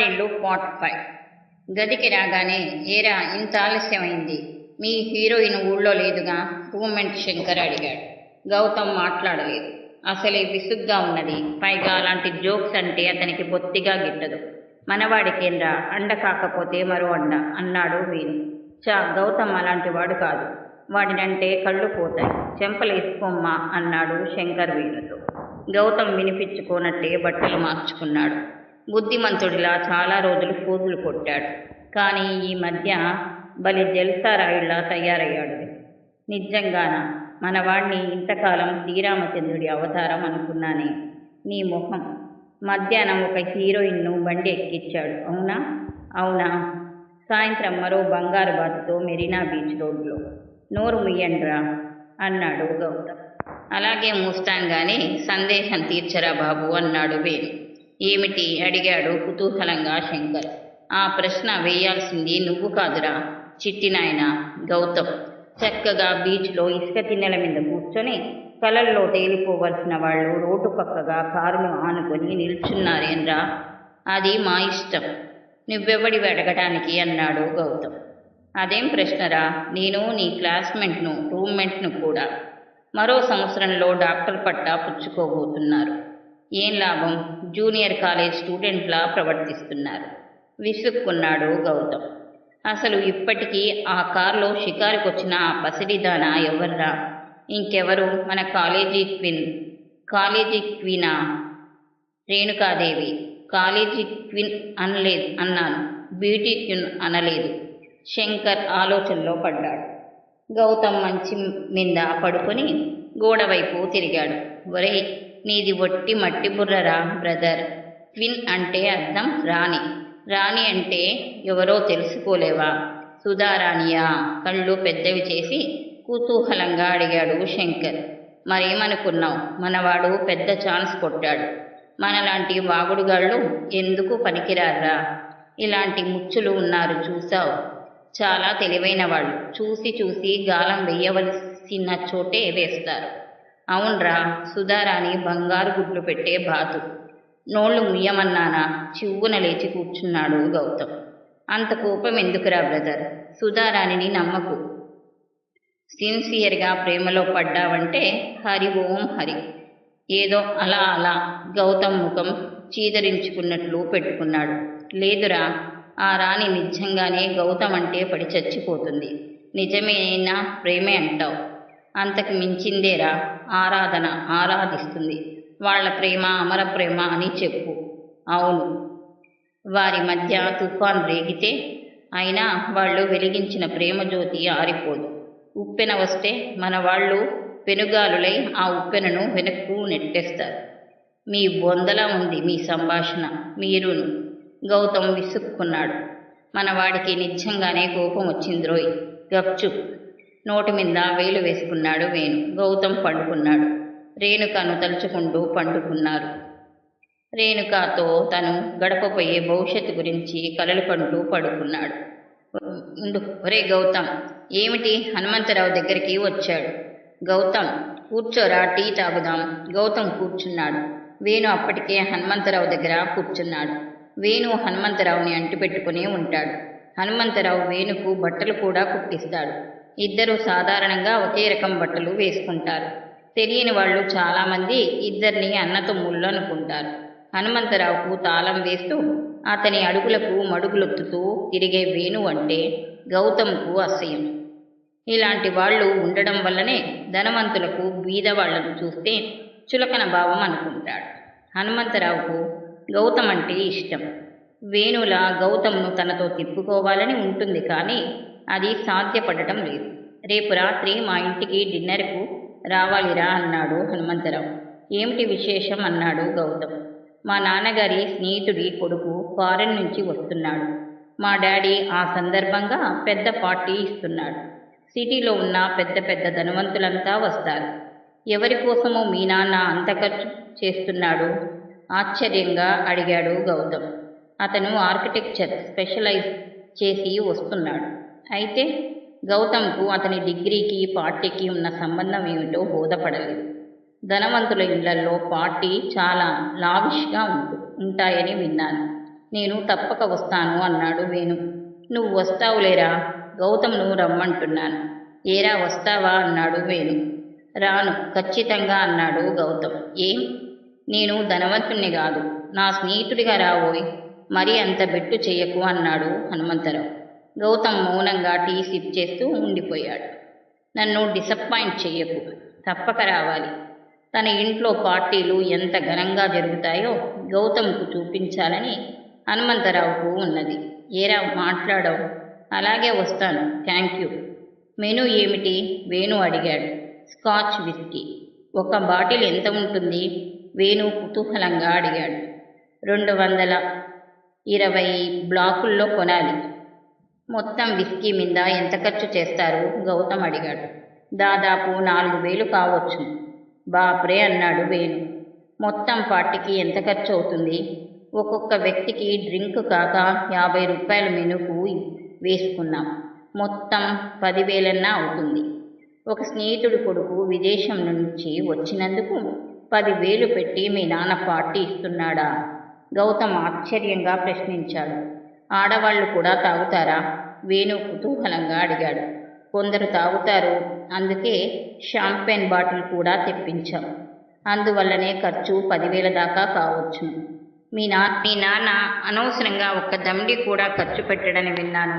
ఇల్లు pot five గదికి రాగానే ఏరా ఇంత ఆలస్యమైంది? మీ హీరోయిన్ ఊళ్ళో లేదుగా? రూమ్మెంట్ శంకర్ అడిగాడు. గౌతమ్ మాట్లాడలేదు. అసలే విసుగ్గా ఉన్నది. పైగా అలాంటి జోక్స్ అంటే అతనికి బొత్తిగా గిట్టదు. మనవాడికేంరా? అండ కాకపోతే మరో అండ అన్నాడు వీరు. చా గౌతమ్ అలాంటి వాడు కాదు. వాడినంటే కళ్ళు పోతాయి. చెంపలేసుకోమ్మా అన్నాడు శంకర్ వీరుతో. గౌతమ్ వినిపించుకోనట్టే బట్టలు మార్చుకున్నాడు. బుద్ధిమంతుడిలా చాలా రోజులు ఫోజులు కొట్టాడు. కానీ ఈ మధ్య బలి జల్సారాయుడిలా తయారయ్యాడు. నిజంగాన? మనవాణ్ణి ఇంతకాలం శ్రీరామచంద్రుడి అవతారం అనుకున్నానే. నీ ముఖం మధ్యాహ్నం ఒక హీరోయిన్ను బండి ఎక్కించాడు. అవునా? అవునా? సాయంత్రం మరో బంగారు బాతుతో మెరీనా బీచ్ రోడ్లో నోరు ముయ్యండ్రా? అన్నాడు గౌతమ్. అలాగే మూస్తాం కానీ సందేహం తీర్చరా బాబు? అన్నాడు వేణు. ఏమిటి? అడిగాడు కుతూహలంగా శంకర్. ఆ ప్రశ్న వేయాల్సింది నువ్వు కాదురా చిట్టినాయన గౌతమ్. చక్కగా బీచ్లో ఇసుక తిన్నెల మీద కూర్చొని కలల్లో తేలిపోవలసిన వాళ్ళు రోడ్డు పక్కగా కారును ఆనుకొని నిల్చున్నారేంరా? అది మా ఇష్టం. నువ్వెవడి అడగటానికి? అన్నాడు గౌతమ్. అదేం ప్రశ్నరా? నేను నీ క్లాస్మేట్ను రూమ్మేట్ను కూడా. మరో సంవత్సరంలో డాక్టర్ పట్టా పుచ్చుకోబోతున్నారు. ఏం లాభం? జూనియర్ కాలేజ్ స్టూడెంట్లా ప్రవర్తిస్తున్నారు. విసుక్కున్నాడు గౌతమ్. అసలు ఇప్పటికీ ఆ కారులో షికారుకొచ్చిన ఆ పసిడిదాన ఎవర్రా? ఇంకెవరు? మన కాలేజీ క్విన్. కాలేజీ క్వీనా? రేణుకాదేవి. కాలేజీ క్విన్ అనలేదు అన్నాను. బ్యూటీ క్విన్ అనలేదు. శంకర్ ఆలోచనలో పడ్డాడు. గౌతమ్ మంచి మీద పడుకొని గోడ వైపు తిరిగాడు. ఒరే నీది ఒట్టి మట్టి బుర్రరా బ్రదర్. క్విన్ అంటే అర్థం రాణి. రాణి అంటే ఎవరో తెలుసుకోలేవా? సుధారాణియా కళ్ళు పెద్దవి చేసి కుతూహలంగా అడిగాడు శంకర్. మరేమనుకున్నావు? మనవాడు పెద్ద ఛాన్స్ కొట్టాడు. మనలాంటి వాగుడుగాళ్ళు ఎందుకు పనికిరారా ఇలాంటి ముచ్చులు ఉన్నారు చూసావు చాలా తెలివైన వాళ్ళు చూసి చూసి గాలం వేయవలసిన చోటే వేస్తారు. అవునరా సుధారాణి బంగారు గుడ్లు పెట్టే బాతు. నోళ్ళు ముయ్యమన్నానా? చివ్వున లేచి కూర్చున్నాడు గౌతమ్. అంత కోపం ఎందుకురా బ్రదర్? సుధారాణిని నమ్మకు. సిన్సియర్గా ప్రేమలో పడ్డావంటే హరి ఓం హరి. ఏదో అలా అలా గౌతమ్ ముఖం చీదరించుకున్నట్లు పెట్టుకున్నాడు. లేదురా ఆ రాణి నిజంగానే గౌతమ్ అంటే పడి చచ్చిపోతుంది. నిజమేనా ప్రేమే అంటావు? అంతకు మించిందేరా? ఆరాధన ఆరాధిస్తుంది. వాళ్ళ ప్రేమ అమర ప్రేమ అని చెప్పు. అవును. వారి మధ్య తుఫాన్ రేగితే అయినా వాళ్ళు వెలిగించిన ప్రేమ జ్యోతి ఆరిపోదు. ఉప్పెన వస్తే మన వాళ్ళు పెనుగాలులై ఆ ఉప్పెనను వెనక్కు నెట్టేస్తారు. మీ బొందలా ఉంది మీ సంభాషణ మీరును. గౌతమ్ విసుక్కున్నాడు. మన వాడికి నిజంగానే కోపం వచ్చింద్రోయ్ గప్చు నోటి మీద వేలు వేసుకున్నాడు వేణు. గౌతమ్ పండుకున్నాడు. రేణుకను తలుచుకుంటూ పండుకున్నారు. రేణుకతో తను గడపపోయే భవిష్యత్తు గురించి కలలు కంటూ పడుకున్నాడు. ఉండు. ఒరే గౌతమ్ ఏమిటి? హనుమంతరావు దగ్గరికి వచ్చాడు. గౌతమ్ కూర్చోరా టీ తాగుదాం. గౌతమ్ కూర్చున్నాడు. వేణు అప్పటికే హనుమంతరావు దగ్గర కూర్చున్నాడు. వేణు హనుమంతరావుని అంటిపెట్టుకుని ఉంటాడు. హనుమంతరావు వేణుకు బట్టలు కూడా కుట్టిస్తాడు. ఇద్దరు సాధారణంగా ఒకే రకం బట్టలు వేసుకుంటారు. తెలియని వాళ్ళు చాలామంది ఇద్దరిని అన్నతమ్ముళ్ళు అనుకుంటారు హనుమంతరావుకు తాళం వేస్తూ అతని అడుగులకు మడుగులొత్తుతూ తిరిగే వేణు అంటే గౌతమ్కు అసహ్యం. ఇలాంటి వాళ్ళు ఉండడం వల్లనే ధనవంతులకు బీదవాళ్ళను చూస్తే చులకన భావం అనుకుంటాడు. హనుమంతరావుకు గౌతమ్ అంటే ఇష్టం. వేణుల గౌతమ్ను తనతో తిప్పుకోవాలని ఉంటుంది కానీ అది సాధ్యపడటం లేదు. రేపు రాత్రి మా ఇంటికి డిన్నర్కు రావాలిరా అన్నాడు హనుమంతరావు. ఏమిటి విశేషం అన్నాడు గౌతమ్. మా నాన్నగారి స్నేహితుడి కొడుకు ఫారెన్ నుంచి వస్తున్నాడు. మా డాడీ ఆ సందర్భంగా పెద్ద పార్టీ ఇస్తున్నాడు. సిటీలో ఉన్న పెద్ద పెద్ద ధనవంతులంతా వస్తారు. ఎవరి కోసమో మీ నాన్న అంత ఖర్చు చేస్తున్నాడు? ఆశ్చర్యంగా అడిగాడు గౌతమ్. అతను ఆర్కిటెక్చర్ స్పెషలైజ్ చేసి వస్తున్నాడు. అయితే గౌతమ్కు అతని డిగ్రీకి పార్టీకి ఉన్న సంబంధం ఏమిటో బోధపడలేదు. ధనవంతుల ఇళ్ళలో పార్టీ చాలా లావిష్గా ఉంటాయని విన్నాను. నేను తప్పక వస్తాను అన్నాడు వేణు. నువ్వు వస్తావులేరా? గౌతమ్ను రమ్మంటున్నాను. ఏరా వస్తావా? అన్నాడు వేణు. రాను ఖచ్చితంగా అన్నాడు గౌతమ్. ఏం? నేను ధనవంతుణ్ణి కాదు. నా స్నేహితుడిగా రావోయ్. మరీ అంత బెట్టు చేయకు అన్నాడు హనుమంతరావు. గౌతమ్ మౌనంగా టీ సిప్ చేస్తూ ఉండిపోయాడు. నన్ను డిసప్పాయింట్ చెయ్యకు తప్పక రావాలి. తన ఇంట్లో పార్టీలు ఎంత ఘనంగా జరుగుతాయో గౌతమ్కు చూపించాలని హనుమంతరావుకు ఉన్నది. ఏరా మాట్లాడవు. అలాగే వస్తాను. Thank you. మెనూ ఏమిటి? వేణు అడిగాడు. Scotch whisky. ఒక బాటిల్ ఎంత ఉంటుంది? వేణు కుతూహలంగా అడిగాడు. రెండు వందల ఇరవై బ్లాకుల్లో కొనాలి. మొత్తం విస్కీ మీద ఎంత ఖర్చు చేస్తారు? గౌతమ్ అడిగాడు. దాదాపు నాలుగు వేలు కావచ్చు. బాప్రే అన్నాడు వేణు. మొత్తం పార్టీకి ఎంత ఖర్చు అవుతుంది? ఒక్కొక్క వ్యక్తికి డ్రింక్ కాక యాభై రూపాయల మెనుకు వేసుకున్నాం. మొత్తం పదివేలన్నా అవుతుంది. ఒక స్నేహితుడి కొడుకు విదేశం నుంచి వచ్చినందుకు పదివేలు పెట్టి మీ నాన్న పార్టీ ఇస్తున్నాడా? గౌతమ్ ఆశ్చర్యంగా ప్రశ్నించాడు. ఆడవాళ్ళు కూడా తాగుతారా? వేణు కుతూహలంగా అడిగాడు. కొందరు తాగుతారు. అందుకే షాంపెన్ బాటిల్ కూడా తెప్పించాం. అందువల్లనే ఖర్చు పదివేల దాకా కావచ్చు మీ నా మీ నాన్న అనవసరంగా ఒక్క దమ్డి కూడా ఖర్చు పెట్టడని విన్నాను.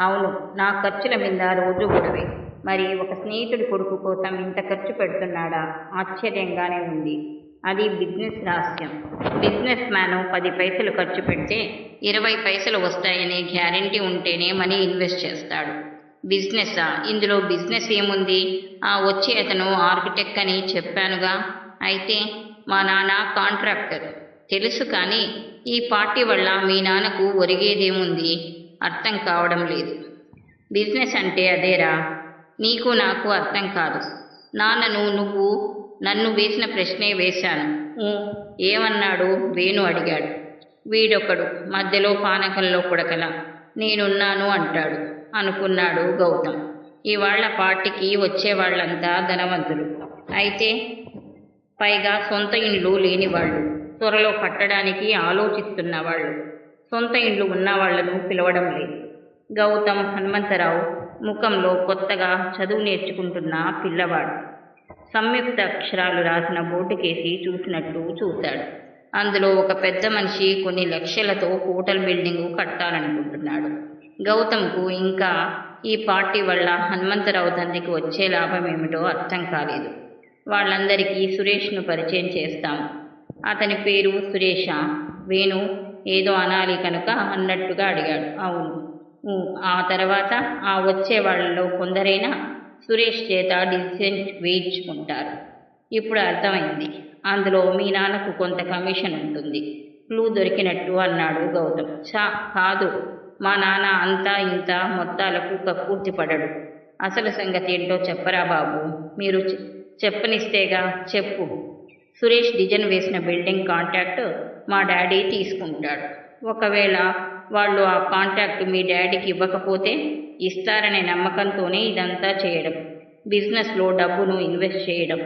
అవును నా ఖర్చుల మీద రోజు గొడవే. మరి ఒక స్నేహితుడి కొడుకు కోసం ఇంత ఖర్చు పెడుతున్నాడా? ఆశ్చర్యంగానే ఉంది. అది బిజినెస్ రహస్యం. బిజినెస్ మ్యాన్ పది పైసలు ఖర్చు పెడితే ఇరవై పైసలు వస్తాయనే గ్యారంటీ ఉంటేనే మనీ ఇన్వెస్ట్ చేస్తాడు. బిజినెస్సా ఇందులో బిజినెస్ ఏముంది? ఆ వచ్చే అతను ఆర్కిటెక్ట్ అని చెప్పానుగా. అయితే మా నాన్న కాంట్రాక్టర్. తెలుసు కానీ ఈ పార్టీ వల్ల మీ నాన్నకు ఒరిగేదేముంది? అర్థం కావడం లేదు. బిజినెస్ అంటే అదేరా? నీకు నాకు అర్థం కాదు. నాన్నను నువ్వు నన్ను వేసిన ప్రశ్నే వేశాను. ఏమన్నాడు? వేణు అడిగాడు. వీడొకడు మధ్యలో పానకంలో పుడకల. నేనున్నాను అంటాడు. అనుకున్నాడు గౌతమ్. ఇవాళ్ళ పార్టీకి వచ్చే వాళ్ళంతా ధనవంతులు. అయితే పైగా సొంత ఇండ్లు లేని వాళ్ళు త్వరలో కట్టడానికి ఆలోచిస్తున్న వాళ్ళు సొంత ఇండ్లు ఉన్న వాళ్ళను పిలవడం లేదు. గౌతమ్ హనుమంతరావు ముఖంలో కొత్తగా చదువు నేర్చుకుంటున్న పిల్లవాడు. సంయుక్త అక్షరాలు రాసిన బోర్డుకేసి చూసినట్టు చూశాడు. అందులో ఒక పెద్ద మనిషి కొన్ని లక్షలతో హోటల్ బిల్డింగు కట్టాలనుకుంటున్నాడు. గౌతమ్కు ఇంకా ఈ పార్టీ వల్ల హనుమంతరావు తండ్రికి వచ్చే లాభం ఏమిటో అర్థం కాలేదు. వాళ్ళందరికీ సురేష్ను పరిచయం చేస్తాం. అతని పేరు సురేష. వేణు ఏదో అనాలి కనుక అన్నట్టుగా అడిగాడు. అవును. ఆ తర్వాత ఆ వచ్చే వాళ్ళలో కొందరైనా సురేష్ చేత డిసిషన్ వేయించుకుంటారు ఇప్పుడు అర్థమైంది. అందులో మీ నాన్నకు కొంత కమిషన్ ఉంటుంది. క్లూ దొరికినట్టు అన్నాడు గౌతమ్. చా కాదు. మా నాన్న అంతా ఇంత మొత్తాలకు కక్కుర్తి పడడు. అసలు సంగతి ఏంటో చెప్పరా బాబు. మీరు చెప్పనిస్తేగా చెప్పు. సురేష్ డిజైన్ వేసిన బిల్డింగ్ కాంట్రాక్ట్ మా డాడీ తీసుకుంటాడు. ఒకవేళ వాళ్ళు ఆ కాంట్రాక్ట్ మీ డాడీకి ఇవ్వకపోతే ఇస్తారనే నమ్మకంతోనే ఇదంతా చేయడం. బిజినెస్లో డబ్బును ఇన్వెస్ట్ చేయడం.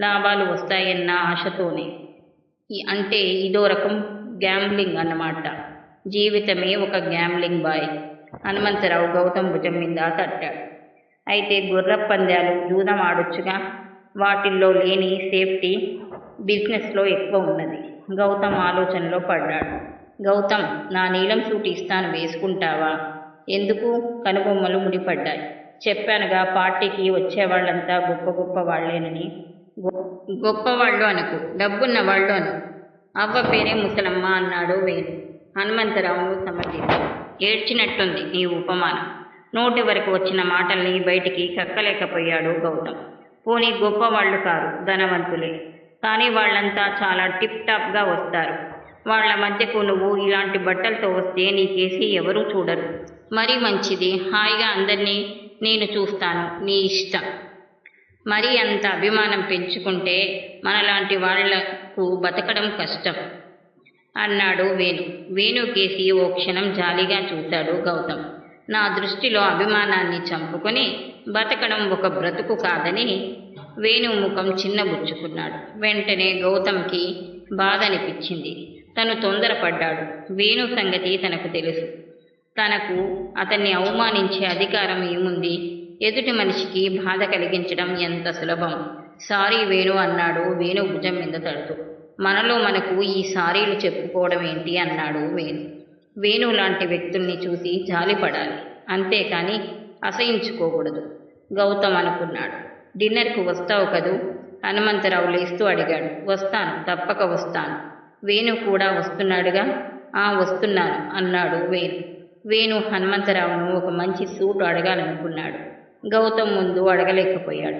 లాభాలు వస్తాయన్న ఆశతోనే. అంటే ఇదో రకం గ్యాంబ్లింగ్ అన్నమాట. జీవితమే ఒక గ్యాంబ్లింగ్ బాయ్. హనుమంతరావు గౌతమ్ భుజం మీద తట్టాడు. అయితే గుర్ర పందాలు జూదం ఆడొచ్చుగా? వాటిల్లో లేని సేఫ్టీ బిజినెస్లో ఎక్కువ ఉన్నది. గౌతమ్ ఆలోచనలో పడ్డాడు. గౌతమ్ నా నీలం సూట్ ఇస్తాను వేసుకుంటావా? ఎందుకు కనుబొమ్మలు ముడిపడ్డాయి? చెప్పానుగా పార్టీకి వచ్చేవాళ్ళంతా గొప్ప గొప్ప వాళ్ళేనని. గొప్పవాళ్ళు అనుకు డబ్బున్న వాళ్ళు అను అవ్వ పేరే ముసలమ్మ అన్నాడు వేణు హనుమంతరావును సమర్థించాడు ఏడ్చినట్టుంది నీ ఉపమానం. నోటి వరకు వచ్చిన మాటల్ని బయటికి కక్కలేకపోయాడు గౌతమ్. పోనీ గొప్పవాళ్ళు కారు ధనవంతులే. కానీ వాళ్ళంతా చాలా టిప్ టాప్గా వస్తారు. వాళ్ళ మధ్యకు నువ్వు ఇలాంటి బట్టలతో వస్తే నీకేసి ఎవరూ చూడరు. మరీ మంచిది. హాయిగా అందరినీ నేను చూస్తాను. నీ ఇష్టం. మరీ అంత అభిమానం పెంచుకుంటే మనలాంటి వాళ్ళకు బతకడం కష్టం. అన్నాడు వేణు. వేణు కేసి ఓ క్షణం జాలిగా చూశాడు గౌతమ్. నా దృష్టిలో అభిమానాన్ని చంపుకొని బతకడం ఒక బ్రతుకు కాదని వేణు ముఖం చిన్నబుచ్చుకున్నాడు. వెంటనే గౌతమ్కి బాధ అనిపించింది తను తొందరపడ్డాడు. వేణు సంగతి తనకు తెలుసు. తనకు అతన్ని అవమానించే అధికారం ఏముంది? ఎదుటి మనిషికి బాధ కలిగించడం ఎంత సులభం? సారీ వేణు అన్నాడు. వేణు భుజం మీద తడుతూ. మనలో మనకు ఈ సారీలు చెప్పుకోవడం ఏంటి? అన్నాడు వేణు. వేణు లాంటి వ్యక్తుల్ని చూసి జాలిపడాలి. అంతేకాని అసహించుకోకూడదు. గౌతమ్ అనుకున్నాడు. డిన్నర్కు వస్తావు కదూ? హనుమంతరావు లేస్తూ అడిగాడు. వస్తాను. తప్పక వస్తాను. వేణు కూడా వస్తున్నాడుగా? ఆ వస్తున్నాను అన్నాడు వేణు. వేణు హనుమంతరావును ఒక మంచి సూటు అడగాలనుకున్నాడు. గౌతమ్ ముందు అడగలేకపోయాడు.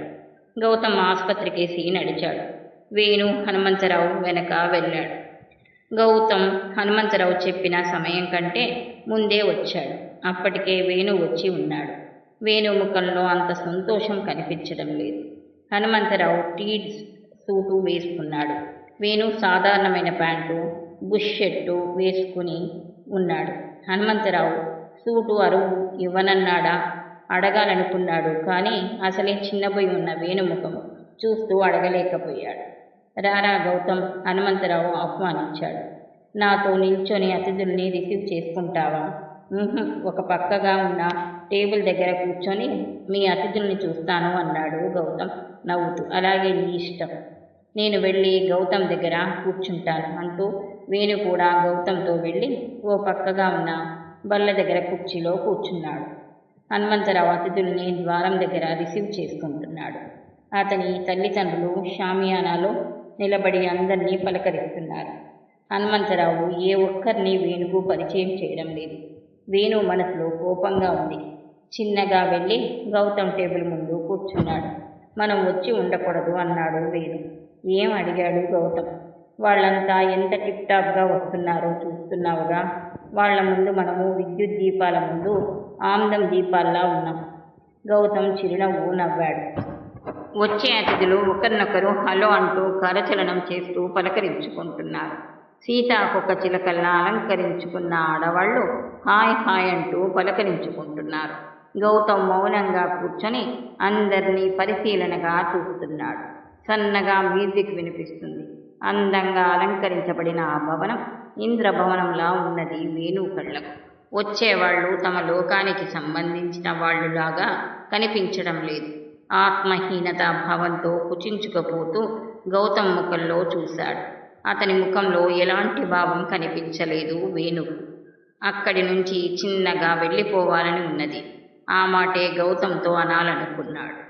గౌతమ్ ఆసుపత్రికేసి నడిచాడు. వేణు హనుమంతరావు వెనక వెళ్ళాడు. గౌతమ్ హనుమంతరావు చెప్పిన సమయం కంటే ముందే వచ్చాడు. అప్పటికే వేణు వచ్చి ఉన్నాడు. వేణు ముఖంలో అంత సంతోషం కనిపించడం లేదు. హనుమంతరావు టీ సూటు వేసుకున్నాడు. వేణు సాధారణమైన ప్యాంటు బుష్ షర్టు వేసుకుని ఉన్నాడు. హనుమంతరావు సూటు అరువు ఇవ్వనన్నాడా? అడగాలనుకున్నాడు కానీ అసలే చిన్నపోయి ఉన్న వేణుముఖం చూస్తూ అడగలేకపోయాడు. రారా గౌతమ్ హనుమంతరావు ఆహ్వానించాడు. నాతో నిల్చొని అతిథుల్ని రిసీవ్ చేసుకుంటావా? ఒక పక్కగా ఉన్న టేబుల్ దగ్గర కూర్చొని మీ అతిథుల్ని చూస్తాను అన్నాడు గౌతమ్ నవ్వుతూ. అలాగే నీ ఇష్టం. నేను వెళ్ళి గౌతమ్ దగ్గర కూర్చుంటాను అంటూ వేణు కూడా గౌతమ్తో వెళ్ళి ఓ పక్కగా ఉన్న బల్ల దగ్గర కుర్చీలో కూర్చున్నాడు. హనుమంతరావు అతిథుల్ని ద్వారం దగ్గర రిసీవ్ చేసుకుంటున్నాడు. అతని తల్లిదండ్రులు షామియానాలో నిలబడి అందరినీ పలకరిస్తున్నారు. హనుమంతరావు ఏ ఒక్కరిని వేణుకు పరిచయం చేయడం లేదు. వేణు మనసులో కోపంగా ఉంది. చిన్నగా వెళ్ళి గౌతమ్ టేబుల్ ముందు కూర్చున్నాడు. మనం వచ్చి ఉండకూడదు అన్నాడు వేణు. ఏం అడిగాడు గౌతమ్? వాళ్ళంతా ఎంత టిప్ టాప్గా వస్తున్నారో చూస్తున్నావుగా. వాళ్ళ ముందు మనము విద్యుత్ దీపాల ముందు ఆమ్దం దీపాల్లా ఉన్నాం. గౌతమ్ చిరునవ్వు నవ్వాడు. వచ్చే అతిథులు ఒకరినొకరు హలో అంటూ కరచలనం చేస్తూ పలకరించుకుంటున్నారు. సీతాకొక చిలకల్లా అలంకరించుకున్న ఆడవాళ్ళు హాయ్ హాయ్ అంటూ పలకరించుకుంటున్నారు. గౌతమ్ మౌనంగా కూర్చొని అందరినీ పరిశీలనగా చూస్తున్నాడు. సన్నగా మ్యూజిక్ వినిపిస్తుంది. అందంగా అలంకరించబడిన ఆ భవనం ఇంద్రభవనంలా ఉన్నది వేణు కళ్ళకు. వచ్చేవాళ్ళు తమ లోకానికి సంబంధించిన వాళ్ళులాగా కనిపించడం లేదు. ఆత్మహీనత భావంతో కుచించుకుపోతూ గౌతమ్ ముఖంలో చూశాడు. అతని ముఖంలో ఎలాంటి భావం కనిపించలేదు వేణుకు అక్కడి నుంచి చిన్నగా వెళ్ళిపోవాలని ఉన్నది. ఆ మాటే గౌతంతో అనాలనుకున్నాడు.